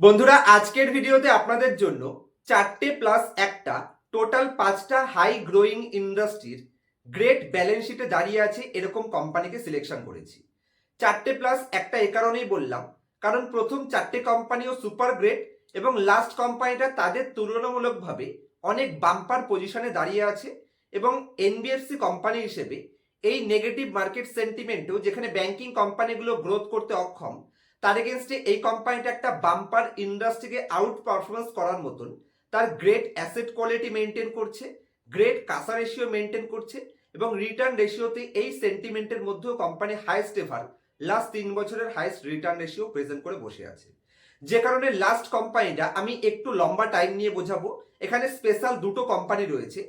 বন্ধুরা, আজকের ভিডিওতে আপনাদের জন্য চারটে প্লাস একটা টোটাল পাঁচটা হাই গ্রোয়িং ইন্ডাস্ট্রির গ্রেট ব্যালেন্স শিটে দাঁড়িয়ে আছে এরকম কোম্পানিকে সিলেকশন করেছি। চারটে প্লাস একটা এ কারণেই বললাম, কারণ প্রথম চারটে কোম্পানিও সুপার গ্রেট এবং লাস্ট কোম্পানিটা তাদের তুলনামূলকভাবে অনেক বাম্পার পজিশনে দাঁড়িয়ে আছে এবং এনবিএফসি কোম্পানি হিসেবে এই নেগেটিভ মার্কেট সেন্টিমেন্টও যেখানে ব্যাংকিং কোম্পানিগুলো গ্রোথ করতে অক্ষম তার এগেনস্টে এই কোম্পানিটা একটা বাম্পার ইন্ডাস্ট্রিকে আউট পারফরমেন্স করার মতন। তার গ্রেট অ্যাসেট কোয়ালিটি মেনটেন করছে গ্রেট কাসা রেশিও মেনটেন করছে এবং রিটার্ন রেশিওতে এই সেন্টিমেন্টের মধ্যেও কোম্পানি হাইস্ট এভার লাস্ট তিন বছরের হাইস্ট রিটার্ন রেশিও প্রেজেন্ট করে বসে আছে। যে কারণে লাস্ট কোম্পানিটা আমি একটু লম্বা টাইম নিয়ে বোঝাবো, এখানে স্পেশাল দুটো কোম্পানি রয়েছে।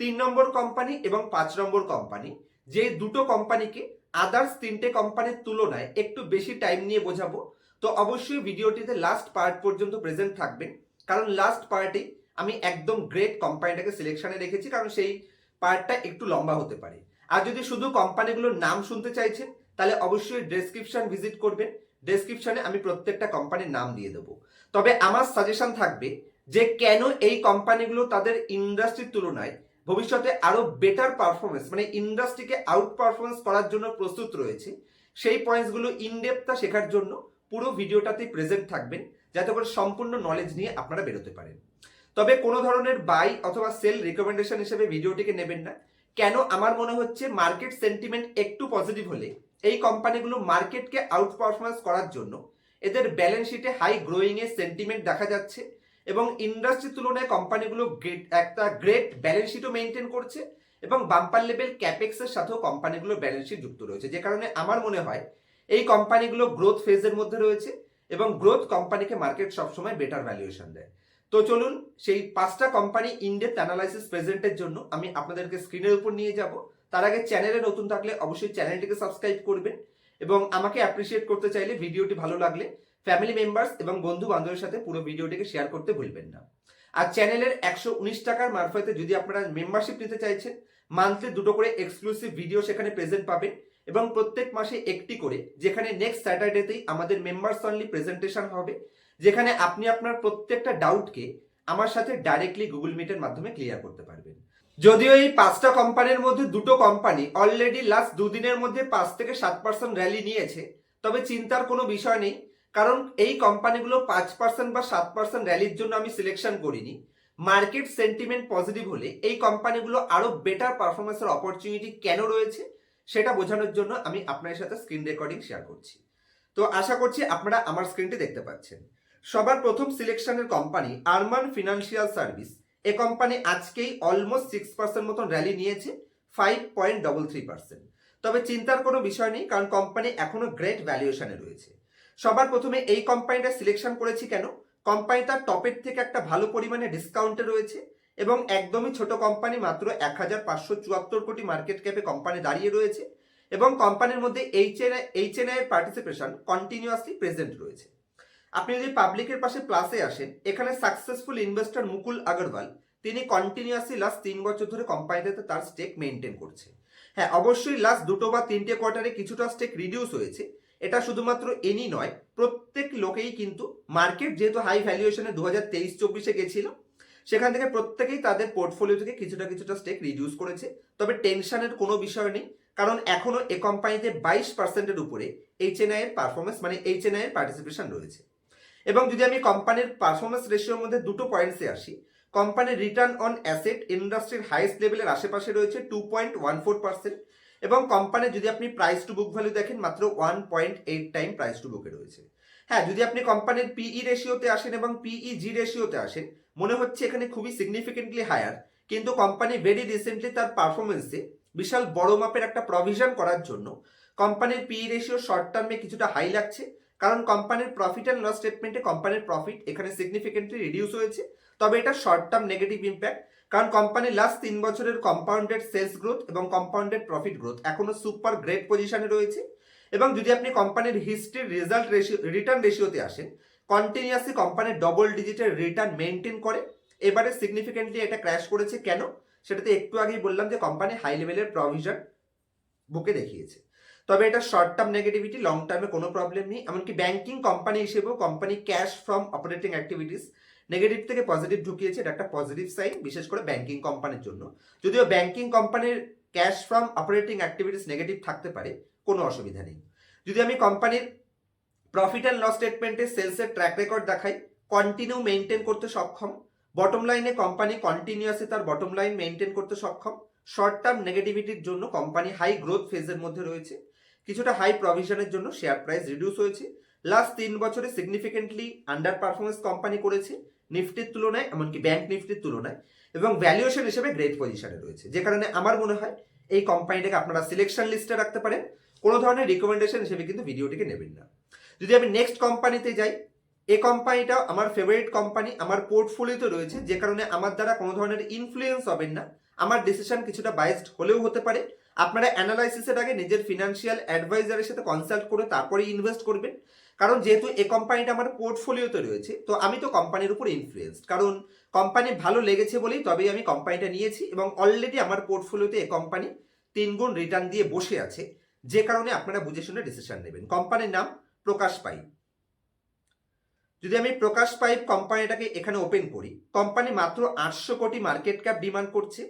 তিন নম্বর কোম্পানি এবং পাঁচ নম্বর কোম্পানি যে দুটো কোম্পানিকে আদার্স তিনটে কোম্পানির তুলনায় একটু বেশি টাইম নিয়ে বোঝাবো। তো অবশ্যই ভিডিওটিতে লাস্ট পার্ট পর্যন্ত প্রেজেন্ট থাকবেন। কারণ লাস্ট পার্টে আমি একদম গ্রেট কোম্পানিটাকে সিলেকশনে রেখেছি, কারণ সেই পার্টটা একটু লম্বা হতে পারে। আর যদি শুধু কোম্পানিগুলোর নাম শুনতে চাইছেন, তাহলে অবশ্যই ডেসক্রিপশন ভিজিট করবেন। ডেসক্রিপশনে আমি প্রত্যেকটা কোম্পানির নাম দিয়ে দেবো। তবে আমার সাজেশন থাকবে যে কেন এই কোম্পানিগুলো তাদের ইন্ডাস্ট্রির তুলনায় ভবিষ্যতে আরও বেটার পারফরমেন্স মানে ইন্ডাস্ট্রিকে আউট পারফরমেন্স করার জন্য প্রস্তুত রয়েছে। সেই পয়েন্টসগুলো ইনডেপটা শেখার জন্য পুরো ভিডিওটাতে প্রেজেন্ট থাকবেন, যাতে করে সম্পূর্ণ নলেজ নিয়ে আপনারা বেরোতে পারেন। তবে কোনো ধরনের বাই অথবা সেল রিকমেন্ডেশন হিসেবে ভিডিওটিকে নেবেন না। কেন আমার মনে হচ্ছে মার্কেট সেন্টিমেন্ট একটু পজিটিভ হলে এই কোম্পানিগুলো মার্কেটকে আউট পারফরমেন্স করার জন্য এদের ব্যালেন্স শিটে হাই গ্রোয়িং সেন্টিমেন্ট দেখা যাচ্ছে। এবং ইন্ডাস্ট্রির তুলনায় কোম্পানিগুলো গ্রেট একটা গ্রেট ব্যালেন্স শিটও মেনটেন করছে এবং বাম্পার লেভেল ক্যাপেক্স এর সাথেও কোম্পানিগুলো ব্যালেন্স শিট যুক্ত রয়েছে। যে কারণে আমার মনে হয় এই কোম্পানিগুলো গ্রোথ ফেজের মধ্যে রয়েছে এবং গ্রোথ কোম্পানিকে মার্কেট সবসময় বেটার ভ্যালুয়েশন দেয়। তো চলুন সেই পাঁচটা কোম্পানি ইনডেপথ অ্যানালাইসিস প্রেজেন্টের জন্য আমি আপনাদেরকে স্ক্রিনের উপর নিয়ে যাব। তার আগে চ্যানেলে নতুন থাকলে অবশ্যই চ্যানেলটিকে সাবস্ক্রাইব করবেন এবং আমাকে অ্যাপ্রিসিয়েট করতে চাইলে ভিডিওটি ভালো লাগলে ফ্যামিলি মেম্বার্স এবং বন্ধু বান্ধবের সাথে পুরো ভিডিওটিকে শেয়ার করতে ভুলবেন না। আর চ্যানেলের একশো উনিশ টাকার মারফতে যদি আপনারা মেম্বারশিপ নিতে চাইছেন মান্থলি দুটো করে এক্সক্লুসিভ ভিডিও সেখানে প্রেজেন্ট পাবেন এবং প্রত্যেক মাসে একটি করে, যেখানে নেক্সট স্যাটারডেতেই আমাদের মেম্বার্স অনলি প্রেজেন্টেশন হবে, যেখানে আপনি আপনার প্রত্যেকটা ডাউটকে আমার সাথে ডাইরেক্টলি গুগল মিটের মাধ্যমে ক্লিয়ার করতে পারবেন। যদিও এই পাঁচটা কোম্পানির মধ্যে দুটো কোম্পানি অলরেডি লাস্ট দুদিনের মধ্যে পাঁচ থেকে সাত পার্সেন্ট র্যালি নিয়েছে, তবে চিন্তার কোনো বিষয় নেই। কারণ এই কোম্পানিগুলো পাঁচ পার্সেন্ট বা সাত পার্সেন্ট র্যালির জন্য আমি সিলেকশন করিনি। মার্কেট সেন্টিমেন্ট পজিটিভ হলে এই কোম্পানিগুলো আরও বেটার পারফরমেন্সের অপরচুনিটি কেন রয়েছে সেটা বোঝানোর জন্য আমি আপনার সাথে স্ক্রিন রেকর্ডিং শেয়ার করছি। তো আশা করছি আপনারা আমার স্ক্রিনটি দেখতে পাচ্ছেন। সবার প্রথম সিলেকশনের কোম্পানি আরমান ফিনান্সিয়াল সার্ভিস এ কোম্পানি আজকেই অলমোস্ট সিক্স পার্সেন্ট মতন র্যালি নিয়েছে five point double three percent তবে চিন্তার কোনো বিষয় নেই, কারণ কোম্পানি এখনও গ্রেট ভ্যালুয়েশনে রয়েছে। সবার প্রথমে এই কোম্পানিটা সিলেকশন করেছি কেন? কোম্পানিটা টপের থেকে একটা ভালো পরিমাণে ডিসকাউন্টে রয়েছে এবং একদমই ছোট কোম্পানি মাত্র এক হাজার পাঁচশো চুয়াত্তর কোটি মার্কেট ক্যাপে কোম্পানি দাঁড়িয়ে রয়েছে এবং কোম্পানির মধ্যে এইচএনআই এইচএনআই এর পার্টিসিপেশন কন্টিনিউয়াসলি প্রেজেন্ট রয়েছে। আপনি যদি পাবলিকের পাশে প্লাসে আসেন, এখানে সাকসেসফুল ইনভেস্টর মুকুল আগরওয়াল, তিনি কন্টিনিউয়াসলি লাস্ট তিন বছর ধরে কোম্পানিতে তার স্টেক মেনটেন করছে। হ্যাঁ অবশ্যই লাস্ট দুটো বা তিনটে কোয়ার্টারে কিছুটা স্টেক রিডিউস হয়েছে এটা শুধুমাত্র এনি নয়, প্রত্যেক লোকেই কিন্তু মার্কেট যেহেতু হাই ভ্যালুয়েশনে দু হাজার তেইশ চব্বিশে গেছিল, সেখান থেকে প্রত্যেকেই তাদের পোর্টফোলিও থেকে কিছুটা কিছুটা স্টেক রিডিউস করেছে। তবে টেনশনের কোনো বিষয় নেই, কারণ এখনও এ কোম্পানিতে বাইশ পার্সেন্টের উপরে এইচএনআই এর পারফরমেন্স মানে এইচএনআই এর পার্টিসিপেশন রয়েছে। এবং যদি আমি কোম্পানির পারফরমেন্স রেশিওর মধ্যে দুটো পয়েন্টসে আসি কোম্পানির রিটার্ন অন অ্যাসেট ইন্ডাস্ট্রির হাইস্ট লেভেলের আশেপাশে রয়েছে two point one four percent এবং কোম্পানির যদি আপনি প্রাইস টু বুক ভ্যালু দেখেন, মাত্র one point eight time price to বুকে রয়েছে। হ্যাঁ যদি আপনি কোম্পানির পিই রেশিওতে আসেন এবং পিই জি রেশিওতে আসেন, মনে হচ্ছে এখানে খুবই সিগনিফিকেন্টলি হায়ার কিন্তু কোম্পানি ভেরি রিসেন্টলি তার পারফরমেন্সে বিশাল বড় মাপের একটা প্রভিশন করার জন্য কোম্পানির পিই রেশিও শর্ট টার্মে কিছুটা হাই লাগছে, কারণ কোম্পানির প্রফিট অ্যান্ড লস স্টেটমেন্টে কোম্পানির প্রফিট এখানে সিগনিফিকেন্টলি রিডিউস হয়েছে। তবে এটা শর্ট টার্ম নেগেটিভ ইম্প্যাক্ট কারণ কোম্পানির লাস্ট তিন বছরের কম্পাউন্ডেড সেলস গ্রোথ এবং কম্পাউন্ডেড প্রফিট গ্রোথ এখনও সুপার গ্রেট পজিশনে রয়েছে। এবং যদি আপনি কোম্পানির হিস্ট্রির রেজাল্ট রেশিও রিটার্ন রেশিওতে আসেন কন্টিনিউয়াসলি কোম্পানির ডবল ডিজিটের রিটার্ন মেনটেন করে। এবারে সিগনিফিকেন্টলি এটা ক্র্যাশ করেছে কেন? সেটাতে একটু আগেই বললাম যে কোম্পানি হাই লেভেলের প্রভিশন বুকে দেখিয়েছে। তবে এটা শর্ট টার্ম নেগেটিভিটি লং টার্মে কোনো প্রবলেম নেই। এমনকি ব্যাংকিং কোম্পানি হিসেবেও company cash from operating activities negative থেকে পজিটিভ ঢুকিয়েছে, এটা একটা পজিটিভ সাইন বিশেষ করে ব্যাংকিং কোম্পানির জন্য। যদিও ব্যাংকিং কোম্পানির cash from operating activities negative থাকতে পারে, কোনো অসুবিধা নেই। যদি আমি কোম্পানির প্রফিট অ্যান্ড লস স্টেটমেন্টে সেলসের ট্র্যাক রেকর্ড দেখাই কন্টিনিউ মেনটেন করতে সক্ষম বটম লাইনে কোম্পানি কন্টিনিউয়াসলি তার বটম লাইন মেনটেন করতে সক্ষম শর্ট টার্ম নেগেটিভিটির জন্য কোম্পানি হাই গ্রোথ ফেজের মধ্যে রয়েছে, কিছুটা হাই প্রভিশনের জন্য শেয়ার প্রাইস রিডিউস হয়েছে লাস্ট তিন বছরে সিগনিফিকেন্টলি আন্ডার পারফরমেন্স কোম্পানি করেছে নিফটির তুলনায়, এমনকি ব্যাংক নিফটির তুলনায়, এবং ভ্যালুয়েশন হিসেবে গ্রেট পজিশনে রয়েছে। যে কারণে আমার মনে হয় এই কোম্পানিটাকে আপনারা সিলেকশন লিস্টে রাখতে পারেন। কোনো ধরনের রিকমেন্ডেশন হিসেবে কিন্তু ভিডিওটিকে নেবেন না। যদি আমি নেক্সট কোম্পানিতে যাই, এই কোম্পানিটা আমার ফেভারিট কোম্পানি আমার পোর্টফোলিওতে রয়েছে, যে কারণে আমার দ্বারা কোনো ধরনের ইনফ্লুয়েন্স হবেন না। আমার ডিসিশন কিছুটা বাইসড হলেও হতে পারে। আপনারা অ্যানালাইসিসের আগে নিজের ফিনান্সিয়াল অ্যাডভাইজারের সাথে কনসাল্ট করে তারপরে ইনভেস্ট করবেন। কারণ যেহেতু এই কোম্পানিটা আমার পোর্টফোলিওতে রয়েছে, তো আমি তো কোম্পানির উপর ইনফ্লুয়েসড কারণ কোম্পানি ভালো লেগেছে বলেই তবেই আমি কোম্পানিটা নিয়েছি এবং অলরেডি আমার পোর্টফোলিওতে এই কোম্পানি তিন গুণ রিটার্ন দিয়ে বসে আছে, যে কারণে আপনারা বুঝে শুনে ডিসিশন নেবেন। কোম্পানির নাম প্রকাশ পাইপ যদি আমি প্রকাশ পাইপ কোম্পানিটাকে এখানে ওপেন করি কোম্পানি মাত্র আটশো কোটি মার্কেট ক্যাপ ডিমান্ড করছে।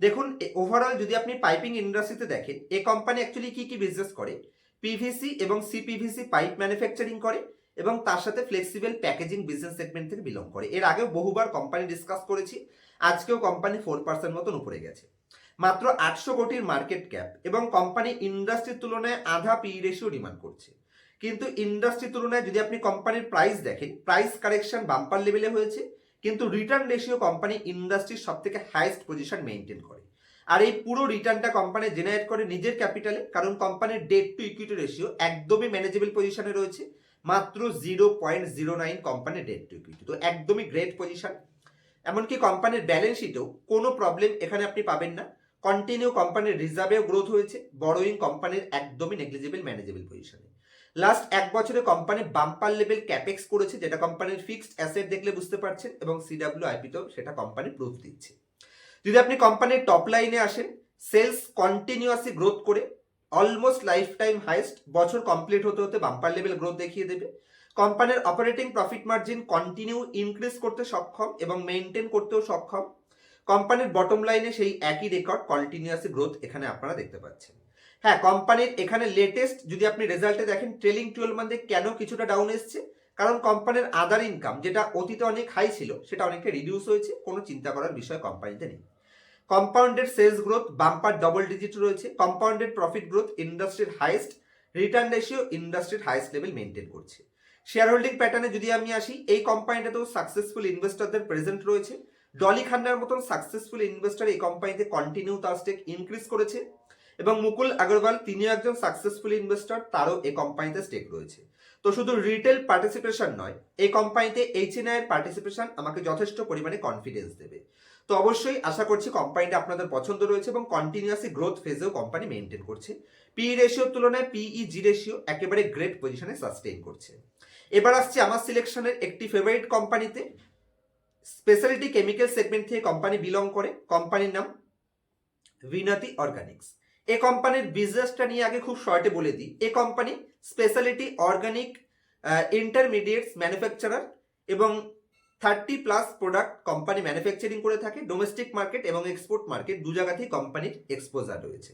দেখুন ওভারঅল যদি আপনি পাইপিং ইন্ডাস্ট্রিতে দেখেন, এ কোম্পানি অ্যাকচুয়ালি কি কি বিজনেস করে? পিভিসি এবং সিপিভিসি পাইপ ম্যানুফ্যাকচারিং করে এবং তার সাথে ফ্লেক্সিবল প্যাকেজিং বিজনেস সেগমেন্ট থেকে বিলং করে। এর আগেও বহুবার কোম্পানি ডিসকাস করেছি, আজকেও কোম্পানি ফোর পার্সেন্ট মতন উপরে গেছে। মাত্র আটশো কোটির মার্কেট ক্যাপ এবং কোম্পানি ইন্ডাস্ট্রির তুলনায় আধা পি রেশিও ডিমান্ড করছে। কিন্তু ইন্ডাস্ট্রির তুলনায় যদি আপনি কোম্পানির প্রাইস দেখেন প্রাইস কারেকশন বাম্পার লেভেলে হয়েছে, কিন্তু রিটার্ন রেশিও কোম্পানি ইন্ডাস্ট্রির সব থেকে হাইয়েস্ট পজিশন মেনটেন করে। আর এই পুরো রিটার্নটা কোম্পানি জেনারেট করে নিজের ক্যাপিটালে কারণ কোম্পানির ডেট টু ইকুইটি রেশিও একদমই ম্যানেজেবল পজিশনে রয়েছে, মাত্র জিরো পয়েন্ট জিরো নাইন কোম্পানির ডেট টু ইকুইটি তো একদমই গ্রেট পজিশন এমনকি কোম্পানির ব্যালেন্স শিটেও কোনো প্রবলেম এখানে আপনি পাবেন না। কন্টিনিউ কোম্পানির রিজার্ভেও গ্রোথ হয়েছে বড়োইং কোম্পানির একদমই নেগলিজেবল ম্যানেজেবল পজিশনে লাস্ট এক বছরে কোম্পানি বাম্পার লেভেল ক্যাপেক্স করেছে, যেটা কোম্পানির ফিক্সড অ্যাসেট দেখলে বুঝতে পারছেন, এবং সিডাব্লিউ আইপিতেও সেটা কোম্পানি প্রুফ দিচ্ছে। যদি আপনি কোম্পানির টপ লাইনে আসেন সেলস কন্টিনিউয়াসলি গ্রোথ করে অলমোস্ট লাইফ টাইম হাইস্ট বছর কমপ্লিট হতে হতে বাম্পার লেভেল গ্রোথ দেখিয়ে দেবে। কোম্পানির operating profit margin continue increase করতে সক্ষম এবং মেনটেন করতেও সক্ষম। কোম্পানির বটম লাইনে সেই একই রেকর্ড কন্টিনিউয়াসলি গ্রোথ এখানে আপনারা দেখতে পাচ্ছেন। হ্যাঁ কোম্পানির এখানে লেটেস্ট যদি আপনি রেজাল্টে দেখেন ট্রেলিং টুয়েলভ মান্থে কেন কিছুটা ডাউন এসছে? কারণ কোম্পানির আদার ইনকাম যেটা অতীতে অনেক হাই ছিল, সেটা অনেকটা রিডিউস হয়েছে, কোনো চিন্তা করার বিষয় কোম্পানিতে নেই। Compounded sales growth bumper double digit রয়েছে। কম্পাউন্ডেড প্রফিট গ্রোথ ইন্ডাস্ট্রির হাইস্ট রিটার্ন রেশিও ইন্ডাস্ট্রির হাইস্ট লেভেল মেনটেন করছে। শেয়ার হোল্ডিং প্যাটার্নে যদি আমি আসি, এই কোম্পানিটাতেও সাকসেসফুল ইনভেস্টরদের প্রেজেন্ট রয়েছে। ডলি খান্নার মতন সাকসেসফুল ইনভেস্টর এই কোম্পানিতে কন্টিনিউ তার স্টেক ইনক্রিজ করেছে। এবং মুকুল আগরওয়াল, তিনিও একজন সাকসেসফুল ইনভেস্টর তারও এই কোম্পানিতে স্টেক রয়েছে। তো শুধু রিটেল পার্টিসিপেশন নয়, এই কোম্পানিতে এইচ এন এর পার্টিসিপেশন আমাকে যথেষ্ট পরিমাণে কনফিডেন্স দেবে। তো অবশ্যই আশা করছি কোম্পানিটা আপনাদের পছন্দ রয়েছে এবং কন্টিনিউয়াসলি গ্রোথ ফেজেও কোম্পানি মেনটেন করছে। পি রেশিওর তুলনায় পিই জি রেশিও একেবারে গ্রেট পজিশনে সাস্টেইন করছে। এবার আসছে আমার সিলেকশনের একটি ফেভারিট কোম্পানিতে স্পেশালিটি কেমিক্যাল সেগমেন্ট থেকে কোম্পানি বিলং করে। কোম্পানির নাম ভিনাতি অর্গানিক্স এ কোম্পানির বিজনেসটা নিয়ে আগে খুব শর্টে বলে দিই। এ company speciality organic intermediates manufacturer এবং thirty plus product company manufacturing করে থাকে, ডোমেস্টিক মার্কেট এবং এক্সপোর্ট মার্কেট, দু জায়গাতেই কোম্পানির এক্সপোজার রয়েছে।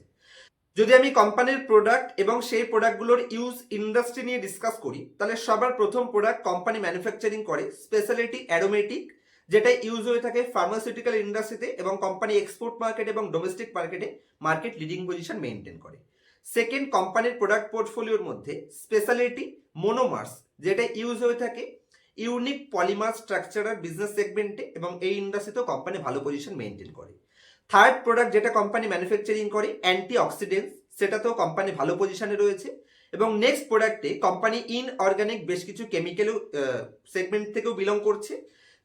যদি আমি কোম্পানির প্রোডাক্ট এবং সেই প্রোডাক্টগুলোর ইউজ ইন্ডাস্ট্রি নিয়ে ডিসকাস করি, তাহলে সবার প্রথম প্রোডাক্ট কোম্পানি ম্যানুফ্যাকচারিং করে স্পেশালিটি অ্যারোমেটিক যেটা ইউজ হয়ে থাকে ফার্মাসিউটিক্যাল ইন্ডাস্ট্রিতে এবং কোম্পানি এক্সপোর্ট মার্কেট এবং ডোমেস্টিক মার্কেটে মার্কেট লিডিং পজিশন মেনটেন করে। সেকেন্ড কোম্পানির প্রোডাক্ট পোর্টফোলিওর মধ্যে স্পেশালিটি মোনোমার্স যেটা ইউজ হয়ে থাকে ইউনিক পলিমার স্ট্রাকচারার বিজনেস সেগমেন্টে এবং এই ইন্ডাস্ট্রিতেও কোম্পানি ভালো পজিশন মেনটেন করে। থার্ড প্রোডাক্ট যেটা কোম্পানি ম্যানুফ্যাকচারিং করে অ্যান্টি অক্সিডেন্টস সেটাতেও কোম্পানি ভালো পজিশনে রয়েছে। এবং নেক্সট প্রোডাক্টে কোম্পানি ইন অর্গানিক বেশ কিছু কেমিক্যাল সেগমেন্ট থেকেও বিলং করছে।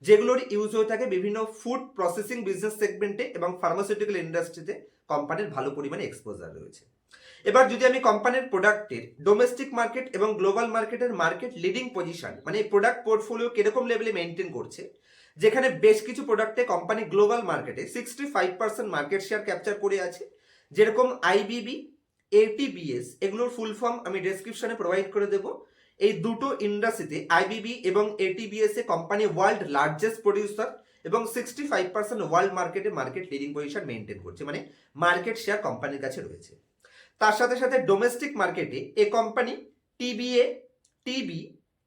যেগুলোর ইউজ হয়ে থাকে বিভিন্ন ফুড প্রসেসিং বিজনেস সেগমেন্টে এবং ফার্মাসিউটিক্যাল ইন্ডাস্ট্রিতে কোম্পানির ভালো পরিমাণে এক্সপোজার রয়েছে। এবার যদি আমি কোম্পানির প্রোডাক্টের ডোমেস্টিক মার্কেট এবং গ্লোবাল মার্কেটের মার্কেট লিডিং পজিশন মানে প্রোডাক্ট পোর্টফোলিও কীরকম লেভেলে মেনটেন করছে, যেখানে বেশ কিছু প্রোডাক্টে কোম্পানি গ্লোবাল মার্কেটে sixty five percent market share capture করে আছে, যেরকম আইবিবি এটিবিএস এগুলোর ফুল ফর্ম আমি ডেসক্রিপশনে প্রোভাইড করে দেবো। এই দুটো ইন্ডাস্ট্রিতে আইবিবি এবং এটিবিএস এ কোম্পানি ওয়ার্ল্ড লার্জেস্ট প্রডিউসার এবং সিক্সটি ফাইভ পার্সেন্ট ওয়ার্ল্ড মার্কেটে মার্কেট লিডিং পজিশন মেনটেন করছে মানে মার্কেট শেয়ার কোম্পানির কাছে রয়েছে। তার সাথে সাথে ডোমেস্টিক মার্কেটে এ কোম্পানি টিবিএ টিবি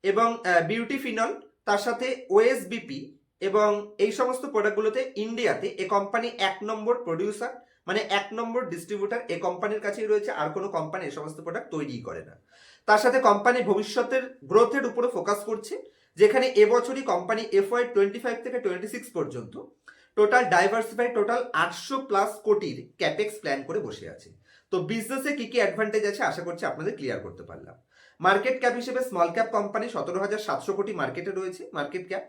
এবং বিউটি ফিনল তার সাথে ওএসবিপি এবং এই সমস্ত প্রোডাক্টগুলোতে ইন্ডিয়াতে এ কোম্পানি এক নম্বর প্রডিউসার মানে এক নম্বর ডিস্ট্রিবিউটার এ কোম্পানির কাছেই রয়েছে, আর কোনো কোম্পানি এই সমস্ত প্রোডাক্ট তৈরিই করে না। তার সাথে কোম্পানি ভবিষ্যতের গ্রোথের উপরে ফোকাস করছে, যেখানে এবছরই কোম্পানি এফওয়াই টোয়েন্টি ফাইভ থেকে টোয়েন্টি সিক্স পর্যন্ত টোটাল ডাইভার্সিফাই টোটাল আটশো প্লাস কোটির ক্যাপেক্স প্ল্যান করে বসে আছে। তো বিজনেসে কি কি অ্যাডভান্টেজ আছে আশা করছি আপনাদের ক্লিয়ার করতে পারলাম। মার্কেট ক্যাপ হিসেবে স্মল ক্যাপ কোম্পানি সতেরো হাজার সাতশো কোটি মার্কেটে রয়েছে মার্কেট ক্যাপ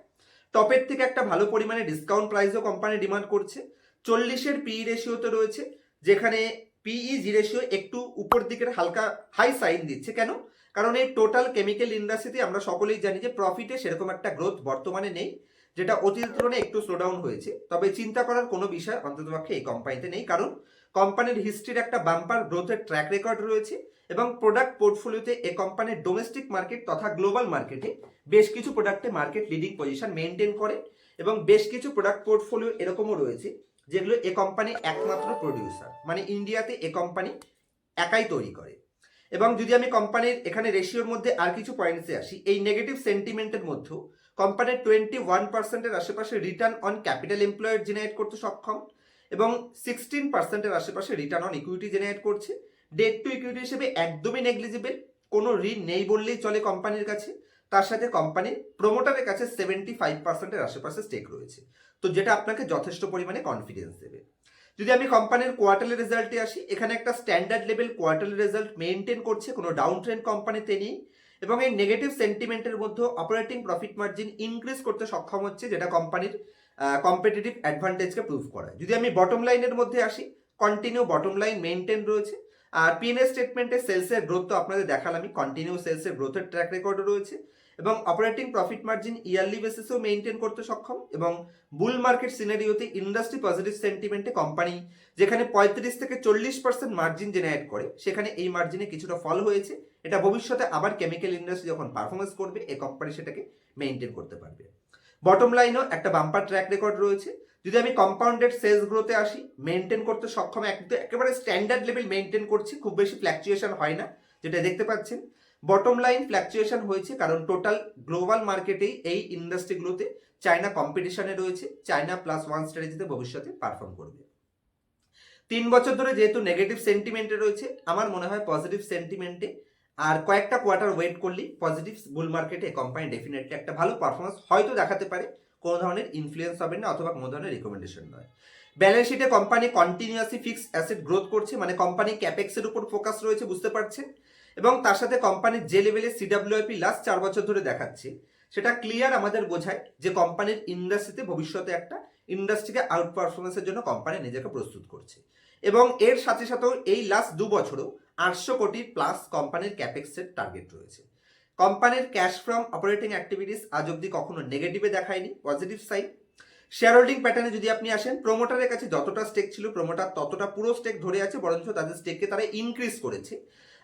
টপের থেকে একটা ভালো পরিমাণে ডিসকাউন্ট প্রাইসও কোম্পানি ডিমান্ড করছে। চল্লিশের পিই রেশিওতে রয়েছে, যেখানে পিই জি রেশিও একটু উপর দিকের হালকা হাই সাইন দিচ্ছে। কেন? কারণ এই টোটাল কেমিক্যাল ইন্ডাস্ট্রিতে আমরা সকলেই জানি যে প্রফিটে সেরকম একটা গ্রোথ বর্তমানে নেই, যেটা অতীত তুলনায় একটু স্লোডাউন হয়েছে। তবে চিন্তা করার কোনো বিষয় অন্ততপক্ষে এই কোম্পানিতে নেই। কারণ কোম্পানির হিস্ট্রির একটা বাম্পার গ্রোথের ট্র্যাক রেকর্ড রয়েছে এবং প্রোডাক্ট পোর্টফোলিওতে এ কোম্পানির ডোমেস্টিক মার্কেট তথা গ্লোবাল মার্কেটে বেশ কিছু প্রোডাক্টে মার্কেট লিডিং পজিশন মেনটেন করে এবং বেশ কিছু প্রোডাক্ট পোর্টফোলিও এরকমও রয়েছে। যেগুলো এ কোম্পানি একমাত্র প্রডিউসার মানে ইন্ডিয়াতে এ কোম্পানি একাই তৈরি করে। এবং যদি আমি কোম্পানির এখানে রেশিওর মধ্যে আর কিছু পয়েন্টসে আসি, এই নেগেটিভ সেন্টিমেন্টের মধ্যেও কোম্পানির টোয়েন্টি ওয়ান পার্সেন্টের আশেপাশে return on capital employed generate করতে সক্ষম এবং সিক্সটিন পার্সেন্টের আশেপাশে রিটার্ন অন ইকুইটি জেনারেট করছে। ডেট টু ইকুইটি হিসেবে একদমই নেগলিজিবল কোনো ঋণ নেই বললেই চলে কোম্পানির কাছে। তার সাথে কোম্পানির প্রোমোটারের কাছে সেভেন্টি ফাইভ পার্সেন্টের আশেপাশে স্টেক রয়েছে। তো যেটা আপনাকে যথেষ্ট পরিমাণে কনফিডেন্স দেবে। যদি আমি কোম্পানির কোয়ার্টারলি রেজাল্টে আসি, এখানে একটা standard level quarterly result maintain করছে, কোনো ডাউন ট্রেন্ড কোম্পানিতে নেই, এবং এই নেগেটিভ সেন্টিমেন্টের মধ্যে অপারেটিং প্রফিট মার্জিন ইনক্রিজ করতে সক্ষম হচ্ছে, যেটা কোম্পানির কম্পিটিটিভ অ্যাডভান্টেজকে প্রুভ করে যদি আমি বটম লাইনের মধ্যে আসি কন্টিনিউ বটম লাইন মেনটেন রয়েছে, আর পিএনএস স্টেটমেন্টে সেলসের গ্রোথ তো আপনাদের দেখালামই কন্টিনিউ সেলসের গ্রোথের ট্র্যাক রেকর্ডও রয়েছে এবং অপারেটিং প্রফিট মার্জিন ইয়ারলি বেসিসেও মেনটেন করতে সক্ষম এবং বুল মার্কেট সিনারিওতে ইন্ডাস্ট্রি পজিটিভ সেন্টিমেন্টে কোম্পানি যেখানে পঁয়ত্রিশ থেকে চল্লিশ পার্সেন্ট মার্জিন জেনারেট করে, সেখানে এই মার্জিনে কিছুটা ফল হয়েছে। এটা ভবিষ্যতে আবার কেমিক্যাল ইন্ডাস্ট্রি যখন পারফরমেন্স করবে, এই কোম্পানি সেটাকে মেনটেন করতে পারবে। বটম লাইনও একটা বাম্পার ট্র্যাক রেকর্ড রয়েছে। যদি আমি কম্পাউন্ডেড সেলস গ্রোথে আসি মেনটেন করতে সক্ষম একদম একেবারে স্ট্যান্ডার্ড লেভেল মেনটেন করছি, খুব বেশি ফ্ল্যাকচুয়েশন হয় না। যেটা দেখতে পাচ্ছেন বটম লাইন ফ্ল্যাকচুয়েশন হয়েছে কারণ টোটাল গ্লোবাল মার্কেটেই এই ইন্ডাস্ট্রিগুলোতে চায়না কম্পিটিশনে রয়েছে চায়না প্লাস ওয়ান স্ট্র্যাটেজিতে ভবিষ্যতে পারফর্ম করবে। তিন বছর ধরে যেহেতু নেগেটিভ সেন্টিমেন্টে রয়েছে, আমার মনে হয় পজিটিভ সেন্টিমেন্টে আর কয়েকটা কোয়ার্টার ওয়েট করলেই পজিটিভ বুল মার্কেটে কোম্পানি ডেফিনেটলি একটা ভালো পারফরমেন্স হয়তো দেখাতে পারে, কোনো ধরনের ইনফ্লুয়েন্স হবে না অথবা কোনো ধরনের রিকমেন্ডেশন নয়। ব্যালেন্স শিটে company continuously fixed asset growth করছে মানে কোম্পানি ক্যাপেক্সের উপর ফোকাস রয়েছে, বুঝতে পারছেন? এবং তার সাথে কোম্পানির যে লেভেলে সিডাব্লিউআইপি লাস্ট চার বছর ধরে দেখাচ্ছে। সেটা ক্লিয়ার আমাদের বোঝায় যে কোম্পানির ইন্ডাস্ট্রিতে ভবিষ্যতে একটা ইন্ডাস্ট্রিকে আউট পারফরমেন্সের জন্য কোম্পানি নিজেকে প্রস্তুত করছে। এবং এর সাথে সাথেও এই লাস্ট দু বছরও আটশো কোটি প্লাস কোম্পানির ক্যাপেক্সের টার্গেট রয়েছে। কোম্পানির ক্যাশ ফ্রম অপারেটিং অ্যাক্টিভিটিস আজ অব্দি কখনো নেগেটিভে দেখায়নি পজিটিভ সাইড শেয়ার হোল্ডিং প্যাটার্নে যদি আপনি আসেন প্রোমোটারের কাছে যতটা স্টেক ছিল প্রোমোটার ততটা পুরো স্টেক ধরে আছে, বরঞ্চ তাদের স্টেককে তারা ইনক্রিজ করেছে।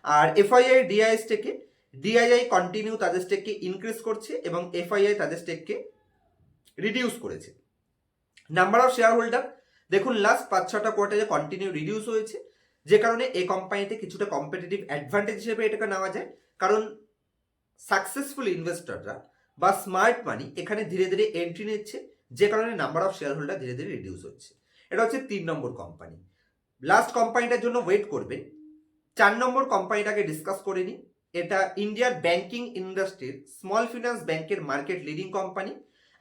আর এফআইআই ডিআই স্টেকে ডিআইআই কন্টিনিউ তাদের স্টেককে ইনক্রিজ করছে এবং এফআইআই তাদের স্টেককে রিডিউস করেছে। নাম্বার অফ শেয়ার হোল্ডার দেখুন লাস্ট পাঁচ ছটা কোয়ার্টারে কন্টিনিউ রিডিউস হয়েছে, যে কারণে এই কোম্পানিতে কিছুটা কম্পিটিটিভ অ্যাডভান্টেজ হিসেবে এটাকে নেওয়া যায়। কারণ সাকসেসফুল ইনভেস্টররা বা স্মার্ট মানি এখানে ধীরে ধীরে এন্ট্রি নিচ্ছে, যে কারণে নাম্বার অফ শেয়ার হোল্ডার ধীরে ধীরে রিডিউস হচ্ছে। এটা হচ্ছে তিন নম্বর কোম্পানি লাস্ট কোম্পানিটার জন্য ওয়েট করবেন চার নম্বর কোম্পানিটাকে ডিসকাস করে নিই। এটা ইন্ডিয়ার ব্যাংকিং ইন্ডাস্ট্রির স্মল ফিনান্স ব্যাংকের মার্কেট লিডিং কোম্পানি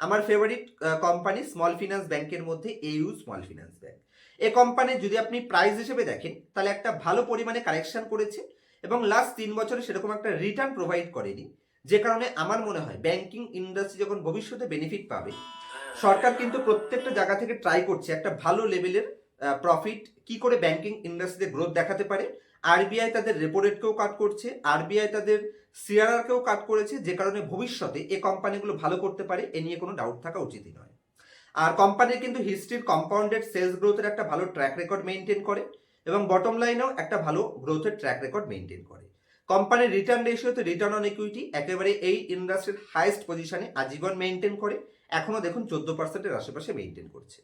আমার ফেভারিট কোম্পানি স্মল ফিনান্স ব্যাংকের মধ্যে এইউ স্মল ফিনান্স ব্যাংক এ কোম্পানির যদি আপনি প্রাইস হিসেবে দেখেন, তাহলে একটা ভালো পরিমাণে কালেকশন করেছে এবং লাস্ট তিন বছরে সেরকম একটা রিটার্ন প্রোভাইড করেনি। যে কারণে আমার মনে হয় ব্যাংকিং ইন্ডাস্ট্রি যখন ভবিষ্যতে বেনিফিট পাবে, সরকার কিন্তু প্রত্যেকটা জায়গা থেকে ট্রাই করছে একটা ভালো লেভেলের প্রফিট কি করে ব্যাংকিং ইন্ডাস্ট্রিতে গ্রোথ দেখাতে পারে। আরবিআই তাদের রেপো রেটকেও কাট করছে, আরবিআই তাদের সিআরআরকেও কাট করেছে, যে কারণে ভবিষ্যতে এ কোম্পানিগুলো ভালো করতে পারে, এ নিয়ে কোনো ডাউট থাকা উচিতই নয়। আর কোম্পানির কিন্তু হিস্ট্রির কম্পাউন্ডেড সেলস গ্রোথের একটা ভালো ট্র্যাক রেকর্ড মেনটেন করে এবং বটম লাইনেও একটা ভালো গ্রোথের ট্র্যাক রেকর্ড মেনটেন করে। কোম্পানির রিটার্ন রেশিওতে রিটার্ন অন ইকুইটি একেবারে এই ইন্ডাস্ট্রির হাইয়েস্ট পজিশনে আজীবন মেনটেন করে, এখনও দেখুন চোদ্দ পার্সেন্টের আশেপাশে মেনটেন করছে।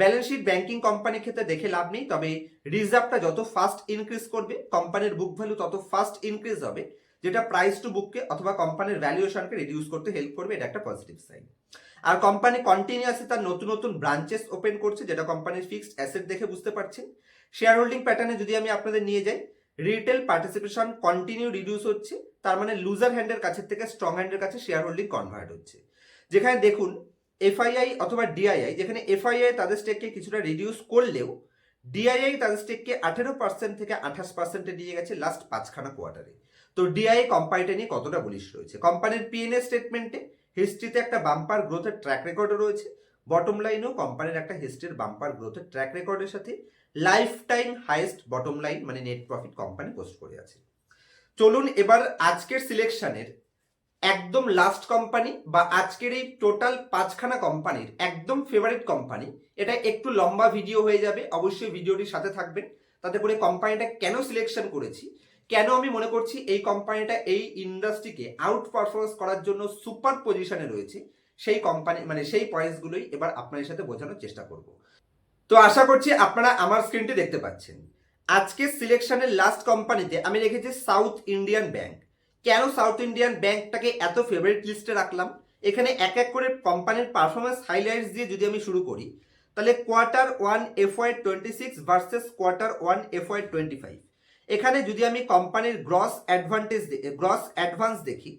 ব্যালেন্স শিট ব্যাংকিং কোম্পানির ক্ষেত্রে দেখে লাভ নেই, তবে রিজার্ভটা যত ফাস্ট ইনক্রিজ করবে কোম্পানির বুক ভ্যালু তত ফাস্ট ইনক্রিজ হবে, যেটা প্রাইস টু বুককে অথবা কোম্পানির ভ্যালুয়েশনকে রিডিউস করতে হেল্প করবে, এটা একটা পজিটিভ সাইন আর কোম্পানি কন্টিনিউয়াসলি তার নতুন নতুন ব্রাঞ্চেস ওপেন করছে, যেটা কোম্পানির ফিক্সড অ্যাসেট দেখে বুঝতে পারছেন। শেয়ার হোল্ডিং প্যাটার্নে যদি আমি আপনাদের নিয়ে যাই রিটেল পার্টিসিপেশন কন্টিনিউ রিডিউস হচ্ছে, তার মানে লুজার হ্যান্ডের কাছের থেকে স্ট্রং হ্যান্ডের কাছে শেয়ার হোল্ডিং কনভার্ট হচ্ছে। যেখানে দেখুন এফআইআই অথবা ডিআইআই যেখানে এফআইআই তাদের স্টেককে কিছুটা রিডিউস করলেও ডিআইআই তাদের স্টেককে আঠেরো পার্সেন্ট থেকে আঠাশ পার্সেন্টে নিয়ে গেছে লাস্ট পাঁচখানা কোয়ার্টারে তো ডিআইআই কোম্পানিটা নিয়ে কতটা বলিশ রয়েছে? কোম্পানির পিএনএ স্টেটমেন্টে হিস্ট্রিতে একটা বাম্পার গ্রোথের ট্র্যাক রেকর্ডও রয়েছে। বটম লাইনেও কোম্পানির একটা হিস্ট্রির বাম্পার গ্রোথের ট্র্যাক রেকর্ডের সাথে life time highest bottom line মানে নেট প্রফিট কোম্পানি পোস্ট করে আছে। চলুন এবার আজকের সিলেকশনের একদম লাস্ট কোম্পানি বা আজকের এই টোটাল পাঁচখানা কোম্পানির একদম ফেভারিট কোম্পানি এটা একটু লম্বা ভিডিও হয়ে যাবে, অবশ্যই ভিডিওটির সাথে থাকবেন। তাতে করে কোম্পানিটা কেন সিলেকশন করেছি? কেন আমি মনে করছি এই কোম্পানিটা এই ইন্ডাস্ট্রিকে আউট পারফরমেন্স করার জন্য সুপার পজিশনে রয়েছে? সেই কোম্পানি মানে সেই পয়েন্টসগুলোই এবার আপনাদের সাথে বোঝানোর চেষ্টা করব। তো আশা করছি আপনারা আমার স্ক্রিনটি দেখতে পাচ্ছেন। আজকের সিলেকশনের লাস্ট কোম্পানিতে আমি রেখেছি সাউথ ইন্ডিয়ান ব্যাংক কেন সাউথ ইন্ডিয়ান ব্যাংকটাকে এত ফেভারিট লিস্টে রাখলাম? এখানে এক এক করে কোম্পানির পারফরমেন্স হাইলাইটস দিয়ে যদি আমি শুরু করি, তাহলে quarter one F FY twenty six versus quarter one F FY twenty five এখানে যদি আমি কোম্পানির গ্রস অ্যাডভান্টেজ গ্রস অ্যাডভান্স দেখি,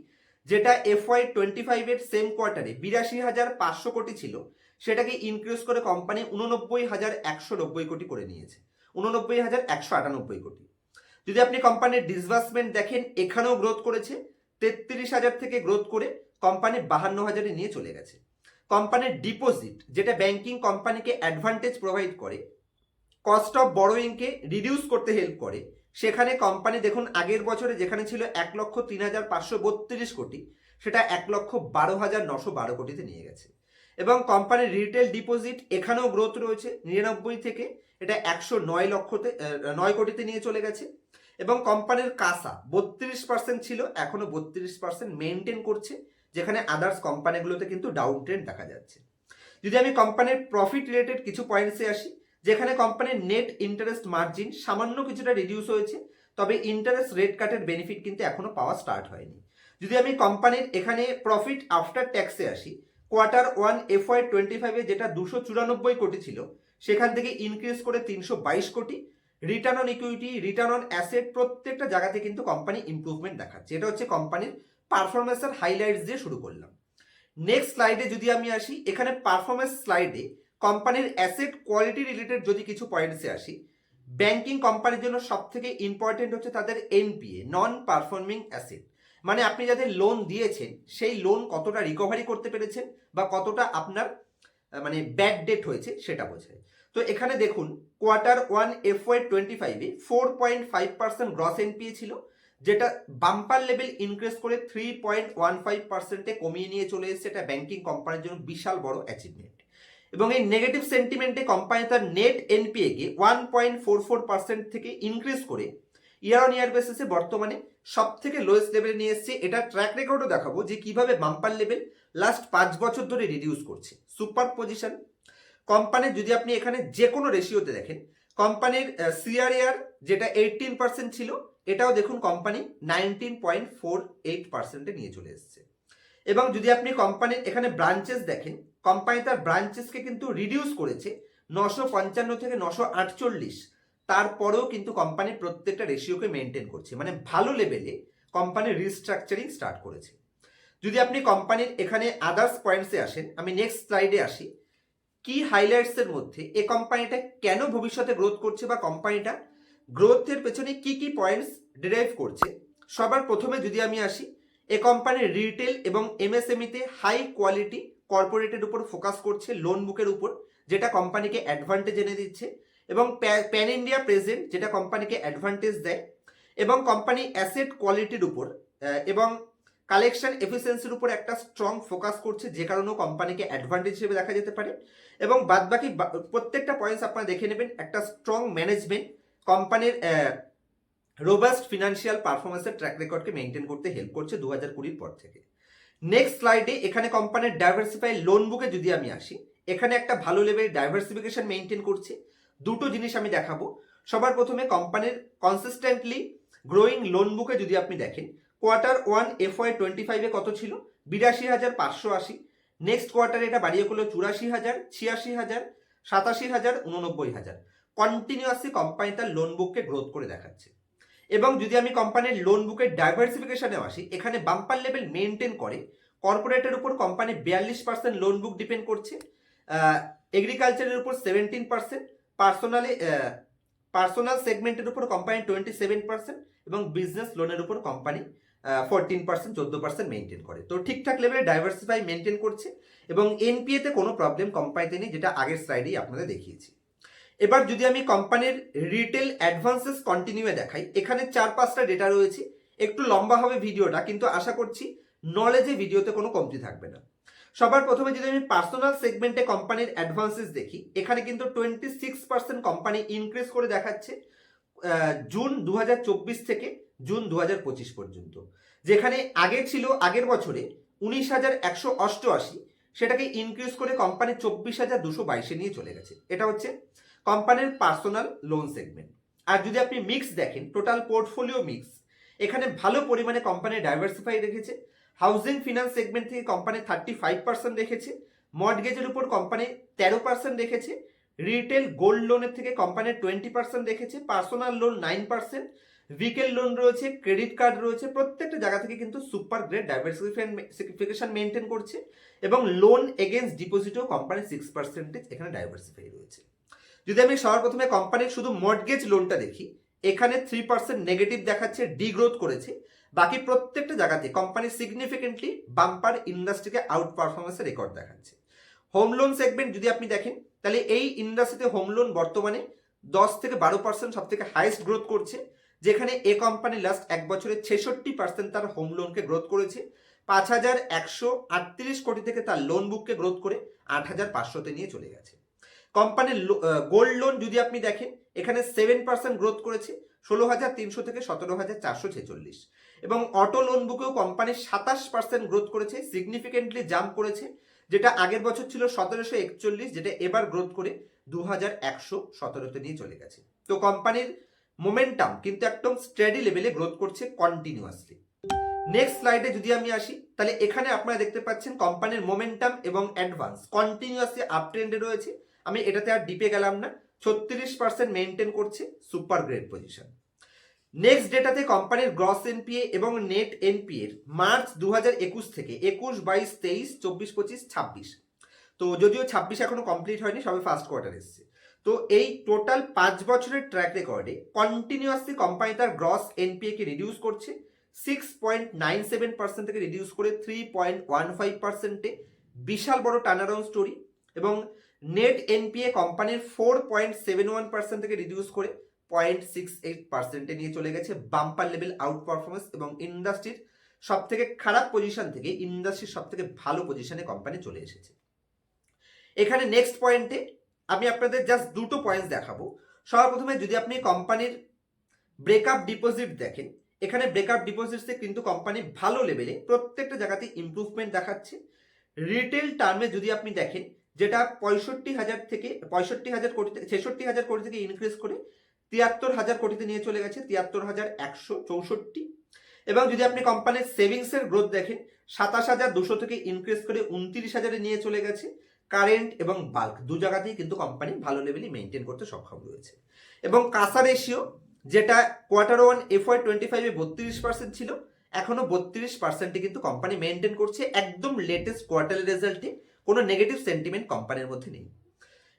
যেটা এফ এফওয়াই টোয়েন্টি ফাইভের সেম কোয়ার্টারে বিরাশি হাজার পাঁচশো কোটি ছিল, সেটাকে ইনক্রিজ করে কোম্পানি উননব্বই হাজার একশো নব্বই কোটি করে নিয়েছে। উননব্বই হাজার একশো আটানব্বই কোটি। যদি আপনি কোম্পানির ডিসবার্সমেন্ট দেখেন, এখানেও গ্রোথ করেছে। তেত্রিশ হাজার থেকে গ্রোথ করে কোম্পানি বাহান্ন হাজারে নিয়ে চলে গেছে। কোম্পানির ডিপোজিট যেটা ব্যাংকিং কোম্পানিকে অ্যাডভান্টেজ প্রোভাইড করে কস্ট অফ বড়োয়িংকে রিডিউস করতে হেল্প করে, সেখানে কোম্পানি দেখুন, আগের বছরে যেখানে ছিল এক লক্ষ তিন হাজার পাঁচশো বত্রিশ কোটি, সেটা এক লক্ষ বারো হাজার নশো বারো কোটিতে নিয়ে গেছে। এবং কোম্পানির রিটেল ডিপোজিট এখানেও গ্রোথ রয়েছে, নিরানব্বই থেকে এটা একশো নয় লক্ষতে নয় কোটিতে নিয়ে চলে গেছে। এবং কোম্পানির কাসা বত্রিশ পার্সেন্ট ছিল, এখনও বত্রিশ পার্সেন্ট মেনটেন করছে, যেখানে আদার্স কোম্পানিগুলোতে কিন্তু ডাউন ট্রেন্ড দেখা যাচ্ছে। যদি আমি কোম্পানির প্রফিট রিলেটেড কিছু পয়েন্টসে আসি, যেখানে কোম্পানির নেট ইন্টারেস্ট মার্জিন সামান্য কিছুটা রিডিউস হয়েছে, তবে ইন্টারেস্ট রেট কাটের বেনিফিট কিন্তু এখনও পাওয়া স্টার্ট হয়নি। যদি আমি কোম্পানির এখানে প্রফিট আফটার ট্যাক্সে আসি কোয়ার্টার ওয়ান এফওয়াই টোয়েন্টি ফাইভে যেটা দুশো চুরানব্বই কোটি ছিল, সেখান থেকে ইনক্রিজ করে তিনশো বাইশ কোটি return on equity return on asset প্রত্যেকটা জায়গাতে কিন্তু কোম্পানি ইমপ্রুভমেন্ট দেখাচ্ছে। এটা হচ্ছে কোম্পানির পারফরমেন্সের হাইলাইটস দিয়ে শুরু করলাম। নেক্সট স্লাইডে যদি আমি আসি, এখানে পারফরমেন্স স্লাইডে কোম্পানির অ্যাসেট কোয়ালিটি রিলেটেড যদি কিছু পয়েন্টসে আসি ব্যাংকিং কোম্পানির জন্য সব থেকে ইম্পর্টেন্ট হচ্ছে তাদের এনপিএ নন পারফর্মিং অ্যাসেট মানে আপনি যাদের লোন দিয়েছেন, সেই লোন কতটা রিকভারি করতে পেরেছেন বা কতটা আপনার মানে ব্যাড ডেট হয়েছে সেটা বোঝায়। তো এখানে দেখুন quarter one F Y twenty ফাইভে four point five percent gross NPA ছিল, যেটা বাম্পার লেভেল ইনক্রিজ করে থ্রি পয়েন্ট ওয়ান ফাইভ পার্সেন্টে কমিয়ে নিয়ে চলে এসেছে এটা ব্যাংকিং কোম্পানির জন্য বিশাল বড় অ্যাচিভমেন্ট এবং এই নেগেটিভ সেন্টিমেন্টে কোম্পানি তার net এনপিএকে one point four four percent থেকে ইনক্রিজ করে ইয়ার অন ইয়ার বেসিসে বর্তমানে সব থেকে লোয়েস্ট লেভেলে নিয়ে এসছে। এটা ট্র্যাক রেকর্ডও দেখাবো যে কীভাবে বাম্পার লেভেল লাস্ট পাঁচ বছর ধরে রিডিউস করছে। সুপার পজিশন কোম্পানির যদি আপনি এখানে যে কোনো রেশিওতে দেখেন, কোম্পানির সিআরএআর যেটা এইটিন পার্সেন্ট ছিল, এটাও দেখুন company nineteen point four eight পার্সেন্টে নিয়ে চলে এসছে। এবং যদি আপনি কোম্পানির এখানে ব্রাঞ্চেস দেখেন, কোম্পানি তার ব্রাঞ্চেসকে কিন্তু রিডিউস করেছে নশো পঞ্চান্ন থেকে নশো আটচল্লিশ। তারপরেও কিন্তু কোম্পানি প্রত্যেকটা রেশিওকে মেনটেন করছে। মানে ভালো লেভেলে কোম্পানি রিস্ট্রাকচারিং স্টার্ট করেছে। যদি আপনি কোম্পানির এখানে আদার্স পয়েন্টসে আসেন, আমি নেক্সট স্লাইডে আসি। কি হাইলাইটসের মধ্যে এ কোম্পানিটা কেন ভবিষ্যতে গ্রোথ করছে বা কোম্পানিটা গ্রোথের পেছনে কি কি পয়েন্টস ডিরাইভ করছে? সবার প্রথমে যদি আমি আসি, এ কোম্পানির রিটেল এবং এমএসএমইতে হাই কোয়ালিটি কর্পোরেটের উপর ফোকাস করছে লোন বুকের উপর, যেটা কোম্পানিকে অ্যাডভান্টেজ এনে দিচ্ছে এবং প্যান ইন্ডিয়া প্রেজেন্ট যেটা কোম্পানিকে অ্যাডভান্টেজ দেয় এবং কোম্পানি অ্যাসেট কোয়ালিটির উপর এবং কালেকশন এফিসিয়েন্সির উপর একটা স্ট্রং ফোকাস করছে, যে কারণেও কোম্পানিকে অ্যাডভান্টেজ হিসেবে দেখা যেতে পারে। এবং বাদবাকি প্রত্যেকটা পয়েন্টস আপনারা দেখে নেবেন, একটা স্ট্রং ম্যানেজমেন্ট কোম্পানির রোবাস্ট ফিনান্সিয়াল পারফরমেন্সের ট্র্যাক রেকর্ডকে মেনটেন করতে হেল্প করছে দু হাজার কুড়ির পর থেকে। নেক্সট স্লাইডে এখানে কোম্পানির ডাইভার্সিফাই লোন বুকে যদি আমি আসি, এখানে একটা ভালো লেভেল ডাইভার্সিফিকেশন মেনটেন করছে। দুটো জিনিস আমি দেখাবো। সবার প্রথমে কোম্পানির কনসিস্টেন্টলি গ্রোয়িং লোন বুকে যদি আপনি দেখেন quarter one F Y twenty ফাইভে কত ছিল? বিরাশি হাজার পাঁচশো আশি। নেক্সট কোয়ার্টারে এটা বাড়িয়ে করল চুরাশি হাজার, ছিয়াশি হাজার, সাতাশি হাজার, উননব্বই হাজার। কন্টিনিউয়াসলি কোম্পানি তার লোন বুককে গ্রোথ করে দেখাচ্ছে। এবং যদি আমি কোম্পানির লোন বুকের ডাইভার্সিফিকেশনে আসি, এখানে বাম্পার লেভেল মেনটেন করে কর্পোরেটের উপর কোম্পানি বিয়াল্লিশ পার্সেন্ট লোন বুক ডিপেন্ড করছে এগ্রিকালচারের উপর সেভেন্টিন পার্সেন্ট পার্সোনালি পার্সোনাল সেগমেন্টের উপর কোম্পানি টোয়েন্টি সেভেন পার্সেন্ট এবং বিজনেস লোনের উপর কোম্পানি ফোরটিন পার্সেন্ট চোদ্দ পার্সেন্ট মেনটেন করে। তো ঠিকঠাক লেভেলে ডাইভার্সিফাই মেনটেন করছে এবং এনপিএতে কোনো প্রবলেম কোম্পানিতে নেই, যেটা আগের স্লাইডেই আপনাদের দেখিয়েছি। এবার যদি আমি কোম্পানির রিটেল অ্যাডভান্সেস কন্টিনিউয়ে দেখাই, এখানে চার পাঁচটা ডেটা রয়েছে। একটু লম্বা হবে ভিডিওটা কিন্তু আশা করছি নলেজে ভিডিওতে কোনো কমতি থাকবে না। সবার প্রথমে যদি আমি পার্সোনাল সেগমেন্টে কোম্পানির অ্যাডভান্সেস দেখি, এখানে কিন্তু twenty six percent company increase করে দেখাচ্ছে জুন দু হাজার চব্বিশ থেকে জুন দু হাজার পঁচিশ পর্যন্ত। যেখানে আগে ছিল, আগের বছরে উনিশ হাজার একশো অষ্টআশি, সেটাকে ইনক্রিজ করে কোম্পানি চব্বিশ হাজার দুশো বাইশে নিয়ে চলে গেছে। এটা হচ্ছে কোম্পানির পার্সোনাল লোন সেগমেন্ট আর যদি আপনি মিক্স দেখেন টোটাল পোর্টফোলিও মিক্স এখানে ভালো পরিমাণে কোম্পানি ডাইভার্সিফাই রেখেছে। হাউজিং ফিনান্স সেগমেন্ট থেকে কোম্পানি থার্টি ফাইভ পার্সেন্ট রেখেছে। মর্টগেজের উপর কোম্পানি তেরো পার্সেন্ট রেখেছে। রিটেল গোল্ড লোনের থেকে কোম্পানি টোয়েন্টি পার্সেন্ট রেখেছে। Personal loan nine percent vehicle loan রয়েছে ক্রেডিট কার্ড রয়েছে, প্রত্যেকটা জায়গা থেকে কিন্তু সুপার গ্রেড ডাইভার্সিফিকেশন মেনটেন করছে এবং লোন এগেনস্ট ডিপোজিটও কোম্পানি সিক্স পার্সেন্টেজ এখানে ডাইভার্সিফাই রয়েছে। যদি আমি সবার প্রথমে কোম্পানির শুধু মর্টগেজ লোনটা দেখি, এখানে থ্রি পার্সেন্ট নেগেটিভ দেখাচ্ছে ডিগ্রোথ করেছে, বাকি প্রত্যেকটা জায়গাতে কোম্পানি সিগনিফিকেন্টলি বাম্পার ইন্ডাস্ট্রিকে আউট পারফরমেন্সের রেকর্ড দেখাচ্ছে। হোম লোন সেগমেন্ট যদি আপনি দেখেন, তাহলে এই ইন্ডাস্ট্রিতে হোম লোন বর্তমানে দশ থেকে বারো পার্সেন্ট সব থেকে হাইয়েস্ট গ্রোথ করছে। যেখানে এ কোম্পানি লাস্ট এক বছরে ছেষট্টি পার্সেন্ট তার হোম লোনকে গ্রোথ করেছে, পাঁচ হাজার একশো আটত্রিশ কোটি থেকে তার লোন বুককে গ্রোথ করে আট হাজার পাঁচশোতে নিয়ে চলে গেছে। কোম্পানির গোল্ড লোন যদি আপনি দেখেন, এখানে সেভেন পার্সেন্ট গ্রোথ করেছে ষোলো হাজার তিনশো থেকে সতেরো হাজার চারশো ছেচল্লিশ। এবং অটো লোন বুকেও কোম্পানি সাতাশ পার্সেন্ট গ্রোথ করেছে সিগনিফিকেন্টলি জাম্প করেছে, যেটা আগের বছর ছিল সতেরোশো একচল্লিশ, যেটা এবার গ্রোথ করে দু হাজার একশো সতেরোতে নিয়ে চলে গেছে। তো কোম্পানির মোমেন্টাম কিন্তু একদম স্টেডি লেভেলে গ্রোথ করছে কন্টিনিউয়াসলি নেক্সট স্লাইডে যদি আমি আসি, তাহলে এখানে আপনারা দেখতে পাচ্ছেন কোম্পানির মোমেন্টাম এবং অ্যাডভান্স কন্টিনিউয়াসলি আপ ট্রেন্ডে রয়েছে। আমি এটাতে আর ডিপে গেলাম না, ছত্রিশ পার্সেন্ট মেনটেন করছে সুপার গ্রেড পজিশন নেক্সট ডেটাতে কোম্পানির গ্রস এনপিএ এবং নেট এনপিএর মার্চ দু একুশ থেকে একুশ, বাইশ, তেইশ, চব্বিশ, পঁচিশ, ছাব্বিশ। তো যদিও ছাব্বিশ এখনও কমপ্লিট হয়নি, সবে ফার্স্ট কোয়ার্টার এসছে। তো এই টোটাল পাঁচ বছরের ট্র্যাক রেকর্ডে কন্টিনিউয়াসলি কোম্পানি তার গ্রস এনপিএ কে রিডিউস করছে। Six point nine seven percent থেকে রিডিউস করে থ্রি পয়েন্ট ওয়ান ফাইভ পার্সেন্টে বিশাল বড় টার্নারাউন্ড স্টোরি এবং নেট এনপিএ কোম্পানির four point seven one percent থেকে রিডিউস করে পয়েন্ট সিক্স এইট পার্সেন্টে নিয়ে চলে গেছে। বাম্পার লেভেল আউট পারফরমেন্স এবং ইন্ডাস্ট্রির সব থেকে খারাপ পজিশন থেকে ইন্ডাস্ট্রির সব থেকে ভালো পজিশনে কোম্পানি চলে এসেছে। এখানে নেক্সট পয়েন্টে আমি আপনাদের জাস্ট দুটো পয়েন্টস দেখাবো। সবার প্রথমে যদি আপনি কোম্পানির ব্রেকআপ ডিপোজিট দেখেন, এখানে ব্রেকআপ ডিপোজিটসে কিন্তু কোম্পানি ভালো লেভেলে প্রত্যেকটা জায়গাতে ইমপ্রুভমেন্ট দেখাচ্ছে। রিটেল টার্মে যদি আপনি দেখেন, যেটা পঁয়ষট্টি হাজার থেকে, পঁয়ষট্টি হাজার কোটি ছেষট্টি হাজার কোটি থেকে ইনক্রিজ করে, তিয়াত্তর হাজার কোটিতে নিয়ে চলে গেছে, তিয়াত্তর হাজার একশো চৌষট্টি। এবং যদি আপনি কোম্পানির সেভিংসের গ্রোথ দেখেন, সাতাশ হাজার দুশো থেকে ইনক্রিজ করে উনত্রিশ হাজারে নিয়ে চলে গেছে। কারেন্ট এবং বাল্ক দু জায়গাতেই কিন্তু কোম্পানি ভালো লেভেলই মেনটেন করতে সক্ষম রয়েছে। এবং কাসা রেশিও যেটা quarter one F Y twenty ফাইভে বত্রিশ পার্সেন্ট ছিল, এখনও বত্রিশ পার্সেন্টে কিন্তু কোম্পানি মেনটেন করছে, একদম লেটেস্ট কোয়ার্টারলি রেজাল্টে কোনো নেগেটিভ সেন্টিমেন্ট কোম্পানির মধ্যে নেই।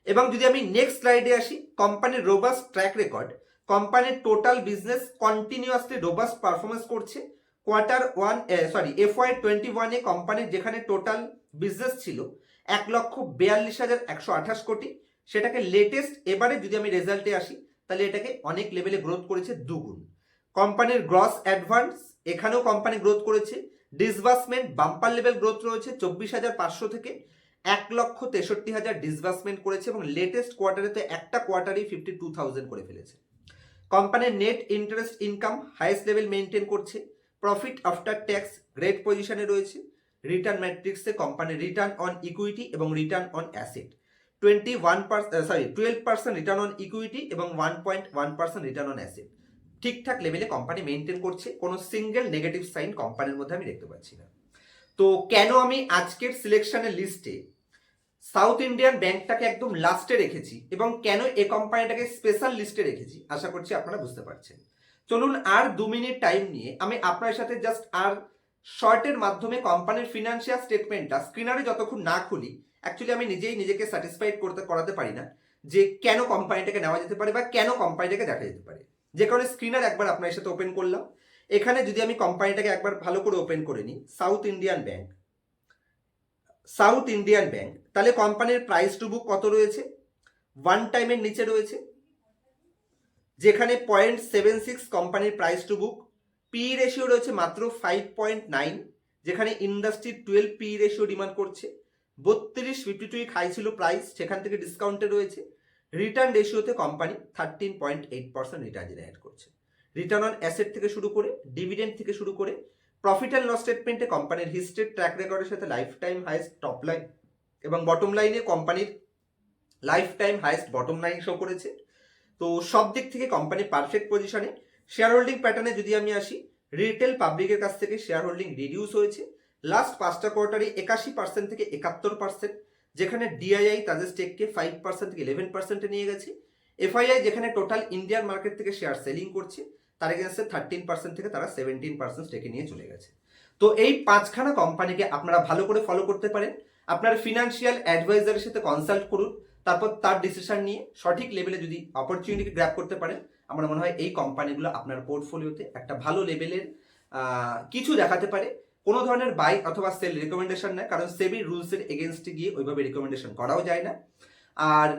এবং যদি আমি নেক্সট স্লাইডে আসি কোম্পানির রোবাস্ট ট্র্যাক রেকর্ড কোম্পানির total business continuously robust performance করছে quarter one sorry F Y twenty ওয়ানে কোম্পানির যেখানে টোটাল বিজনেস ছিল, এক লক্ষ বিয়াল্লিশ হাজার একশো আঠাশ কোটি, সেটাকে লেটেস্ট এবারে যদি আমি রেজাল্টে আসি, তাহলে এটাকে অনেক লেভেলে গ্রোথ করেছে দুগুণ। কোম্পানির গ্রস অ্যাডভান্স এখানেও কোম্পানি গ্রোথ করেছে ডিসবার্সমেন্ট বাম্পার লেভেল গ্রোথ রয়েছে চব্বিশ হাজার পাঁচশো থেকে এক লক্ষ তেষট্টি হাজার ডিসবার্সমেন্ট করেছে এবং লেটেস্ট কোয়ার্টারে তো একটা কোয়ার্টারই ফিফটি টু থাউজেন্ড করে ফেলেছে। কোম্পানির net interest income highest level maintain করছে প্রফিট আফটার ট্যাক্স গ্রেট পজিশনে রয়েছে রিটার্ন ম্যাট্রিক্সে কোম্পানির রিটার্ন অন ইকুইটি এবং return on asset twenty one sorry twelve percent return on equity এবং one point one percent return on asset ঠিকঠাক লেভেলে company maintain করছে, কোনো সিঙ্গেল নেগেটিভ সাইন কোম্পানির মধ্যে আমি দেখতে পাচ্ছি না। তো কেন আমি আজকের সিলেকশনের লিস্টে সাউথ ইন্ডিয়ান ব্যাংকটাকে একদম লাস্টে রেখেছি এবং কেন এই কোম্পানিটাকে স্পেশাল লিস্টে রেখেছি, আশা করছি আপনারা বুঝতে পারছেন। চলুন আর দু মিনিট টাইম নিয়ে আমি আপনার সাথে জাস্ট আর শর্টের মাধ্যমে কোম্পানির ফিনান্সিয়াল স্টেটমেন্টটা স্ক্রিনারে যতক্ষণ না খুলি অ্যাকচুয়ালি আমি নিজেই নিজেকে স্যাটিসফাইড করতে, করাতে পারি না যে কেন কোম্পানিটাকে নেওয়া যেতে পারে বা কেন কোম্পানিটাকে দেখা যেতে পারে। যে কারণে স্ক্রিনার একবার আপনার সাথে ওপেন করলাম। এখানে যদি আমি কোম্পানিটাকে একবার ভালো করে ওপেন করে নিই south Indian bank south Indian bank তাহলে কোম্পানির প্রাইস টু বুক কত রয়েছে? ওয়ান টাইমের নিচে রয়েছে। যেখানে পয়েন্ট সেভেন সিক্স কোম্পানির price to book P ratio রয়েছে মাত্র ফাইভ পয়েন্ট নাইন যেখানে industry twelve P ratio demand করছে। বত্রিশ ফিফটি টু হাই ছিল প্রাইস সেখান থেকে ডিসকাউন্টে রয়েছে। রিটার্ন রেশিওতে company thirteen point eight percent return generate করছে। রিটার্ন অন অ্যাসেট থেকে শুরু করে ডিভিডেন্ড থেকে শুরু করে প্রফিট অ্যান্ড লস স্টেটমেন্টে কোম্পানির হিস্ট্রি ট্র্যাক রেকর্ডের সাথে life time highest top line এবং বটম লাইনে কোম্পানির life time highest bottom line show করেছে। তো সব দিক থেকে কোম্পানি পারফেক্ট পজিশনে শেয়ার হোল্ডিং প্যাটার্নে যদি আমি আসি রিটেল পাবলিকের কাছ থেকে শেয়ার হোল্ডিং রিডিউস হয়েছে। লাস্ট পাঁচটা কোয়ার্টারে একাশি পার্সেন্ট থেকে একাত্তর পার্সেন্ট যেখানে ডিআইআই তাদের স্টেককে ফাইভ পার্সেন্ট থেকে ইলেভেন পার্সেন্টে নিয়ে গেছে। এফআইআই যেখানে টোটাল ইন্ডিয়ান মার্কেট থেকে শেয়ার সেলিং করছে, তার এগেন্সে থার্টিন পার্সেন্ট থেকে তারা সেভেন্টিন পার্সেন্ট স্টেকে নিয়ে চলে গেছে। তো এই পাঁচখানা কোম্পানিকে আপনারা ভালো করে ফলো করতে পারেন। আপনার ফিনান্সিয়াল অ্যাডভাইজারের সাথে কনসাল্ট করুন। তারপর তার ডিসিশন নিয়ে সঠিক লেভেলে যদি অপরচুনিটিকে গ্র্যাপ করতে পারেন, আমার মনে হয় এই কোম্পানিগুলো আপনার পোর্টফোলিওতে একটা ভালো লেভেলের কিছু দেখাতে পারে। কোনো ধরনের বাই অথবা সেল রেকমেন্ডেশন নেয় কারণ সেবি রুলসের এগেনস্টে গিয়ে ওইভাবে রেকমেন্ডেশন করাও যায় না। আর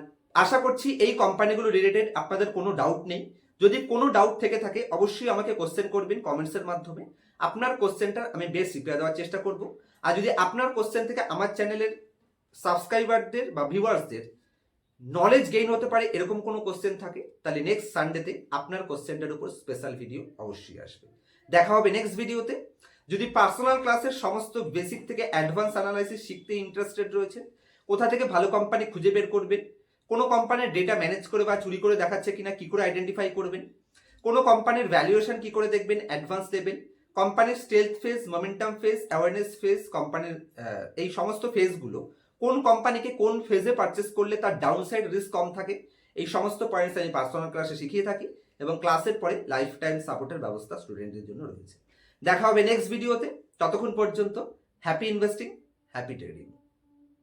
আশা করছি এই কোম্পানিগুলো রিলেটেড আপনাদের কোনো ডাউট নেই। যদি কোনো ডাউট থেকে থাকে, অবশ্যই আমাকে কোশ্চেন করবেন কমেন্টসের মাধ্যমে। আপনার কোশ্চেনটা আমি বেশ রিপ্লাই দেওয়ার চেষ্টা করব। আর যদি আপনার কোশ্চেন থেকে আমার চ্যানেলের সাবস্ক্রাইবারদের বা ভিউয়ার্সদের নলেজ গেইন হতে পারে, এরকম কোনো কোশ্চেন থাকে, তাহলে নেক্সট সানডেতে আপনার কোশ্চেনটার উপর স্পেশাল ভিডিও অবশ্যই আসবে। দেখা হবে নেক্সট ভিডিওতে যদি পার্সোনাল ক্লাসের সমস্ত বেসিক থেকে অ্যাডভান্স অ্যানালাইসিস শিখতে ইন্টারেস্টেড রয়েছে কোথা থেকে ভালো কোম্পানি খুঁজে বের করবেন, কোনো কোম্পানির ডেটা ম্যানেজ করে বা চুরি করে দেখাচ্ছে কিনা, কি করে আইডেন্টিফাই করবেন, কোনো কোম্পানির ভ্যালুয়েশন কি করে দেখবেন অ্যাডভান্স লেভেল কোম্পানির stealth phase momentum phase awareness phase কোম্পানির এই সমস্ত ফেজগুলো কোন কোম্পানিকে কোন ফেজে পারচেস করলে তার ডাউনসাইড রিস্ক কম থাকে, এই সমস্ত পয়েন্টস আমি পার্সোনাল ক্লাসে শিখিয়ে থাকি এবং ক্লাসের পরে লাইফ টাইম সাপোর্টের ব্যবস্থা স্টুডেন্টদের জন্য রয়েছে। দেখা হবে নেক্সট ভিডিওতে ততক্ষণ পর্যন্ত হ্যাপি ইনভেস্টিং হ্যাপি ট্রেডিং